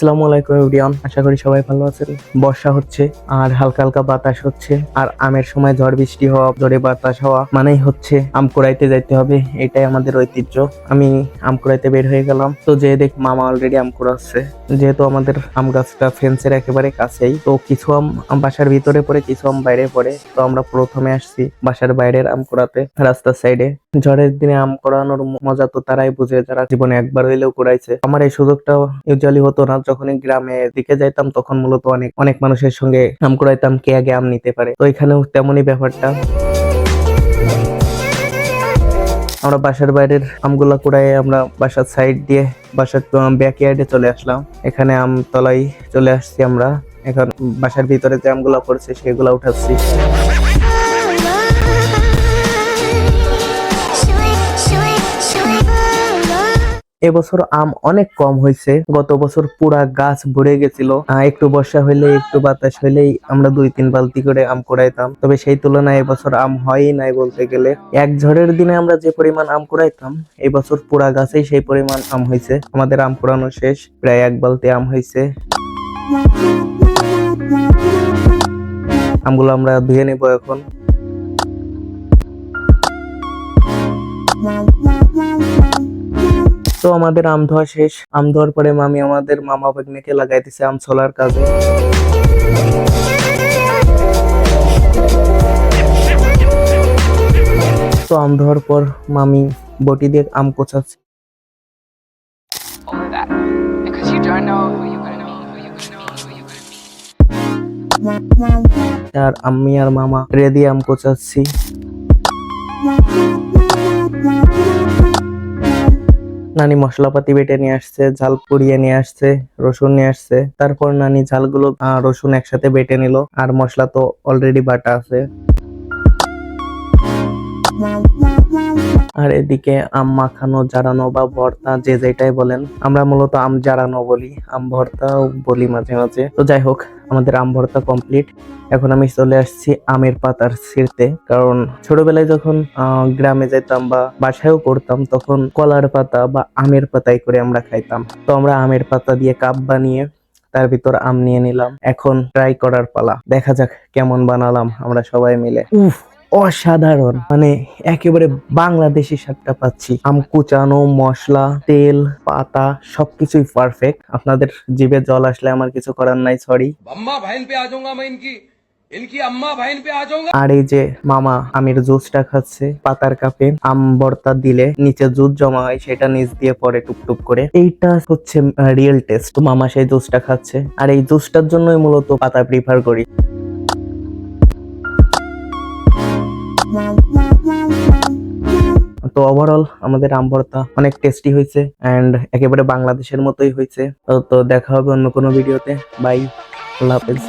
আসসালামু আলাইকুম এভরিওয়ান, আশা করি সবাই ভালো আছেন। বর্ষা হচ্ছে, আর হালকা হালকা বাতাস হচ্ছে, আর আমের সময় ঝড় বৃষ্টি হওয়া, জোরে বাতাস হওয়া মানেই হচ্ছে আম কুড়াইতে যাইতে হবে, এটাই আমাদের ঐতিহ্য। আমি আম কুড়াইতে বের হয়ে গেলাম। তো যে দেখ, মামা অলরেডি আম কুড়াচ্ছে। যেহেতু আমাদের আম গাছটা ফেন্সের একেবারে কাছেই, তো কিছু আম আম বাসার ভিতরে পড়ে, কিছু আম বাইরে পড়ে। তো আমরা প্রথমে আসছি বাসার বাইরের আম কুড়াতে, রাস্তার সাইডে ঝড়ের দিনে আম কুড়ানোর ম- মজা তো তারাই বুঝে, যারা জীবনে একবার হইলেও কুড়াইছে। আমার এই সুযোগটা ইউজুয়ালি হতো না, যখনই গ্রামে দিকে যাইতাম, তখন মূলত অনেক অনেক মানুষের সঙ্গে আম কুড়াইতাম, কে আগে আম নিতে পারে। তো এখানেও তেমনই ব্যাপারটা। আমরা বাসার বাইরের আমগুলা কুড়াই আমরা বাসার সাইড দিয়ে, বাসার ব্যাক ইয়ার্ডে চলে আসলাম। এখানে আম তলায় চলে আসছি আমরা। এখন বাসার ভিতরে যে আমগুলা পড়ছে, সেগুলা উঠাচ্ছি। এবছর আম অনেক কম হয়েছে। গত বছর পুরা গাছ ভরে গেছিল। একটু বর্ষা হইলে একটু বাতাস হইলেই আমরা দুই, তিন বালতি করে আম কুড়াইতাম। তবে সেই তুলনায় এবছর আম হয়ই নাই বলতে গেলে। এক ঝড়ের দিনে আমরা যে পরিমাণ আম কুড়াইতাম, এবছর পুরা গাছেই সেই পরিমাণ আম হয়েছে আমাদের আম কুড়ানো শেষ। প্রায় এক বালতি আম হয়েছে আমগুলো আমরা ধুয়ে নেব এখন। তো আমাদের আম ধোয়া শেষ। আম ধোয়ার পরে মামি আমাদের মামা ভাগ্নেকে লাগাইতেছে আম ছোলার কাজে। তো আম ধোয়ার পর মামি বটি দিয়ে আম কোচাচ্ছে. আর আমি আর মামা রেদি আম কোচাচ্ছি। নানি মশলাপাতি বেটে নিয়ে আসছে, ঝাল পুড়িয়ে নিয়ে আসছে, রসুন নিয়ে আসছে। তারপর নানি ঝালগুলো রসুন একসাথে বেটে নিল, আর মশলা তো অলরেডি বাটা আছে। আর এদিকে আম মাখানো, জারানো বা ভর্তা যে যেটাই বলেন, আমরা মূলত আম জারানো বলি, আম ভর্তাও বলি মাঝে মাঝে। তো যাই হোক আমাদের আম ভর্তা কমপ্লিট এখন আমি চলে আসছি আমের পাতার ছিঁড়তে, কারণ ছোটবেলায় যখন গ্রামে যেতাম বা বাসায়ও করতাম, তখন কলার পাতা বা আমের পাতাই করে আমরা খাইতাম। তো আমরা আমের পাতা দিয়ে কাপ বানিয়ে তার ভিতর আম নিয়ে নিলাম। এখন ট্রাই করার পালা। দেখা যাক কেমন বানালাম আমরা সবাই মিলে। উফ! অসাধারণ। মানে একেবারে বাংলাদেশি স্বাদটা পাচ্ছি। আম কুচানো মশলা তেল পাতা সবকিছুই পারফেক্ট আপনাদের জিভে জল আসলে আমার কিছু করার নাই সরি আর এই যে মামা আমের জুসটা খাচ্ছে পাতার কাপে আম বর্তা দিলে নিচে জুস জমা হয় সেটা নিচ দিয়ে পরে টুকটুক করে। এইটা হচ্ছে রিয়েল টেস্ট মামা সেই জুসটা খাচ্ছে। আর এই জুসটার জন্যই মূলত পাতা প্রিফার করি। তো ওভারঅল আমাদের আম ভর্তা অনেক টেস্টি হয়েছে অ্যান্ড একেবারে বাংলাদেশের মতোই হয়েছে। তো দেখা হবে অন্য কোনো ভিডিওতে বাই আল্লাহ হাফেজ।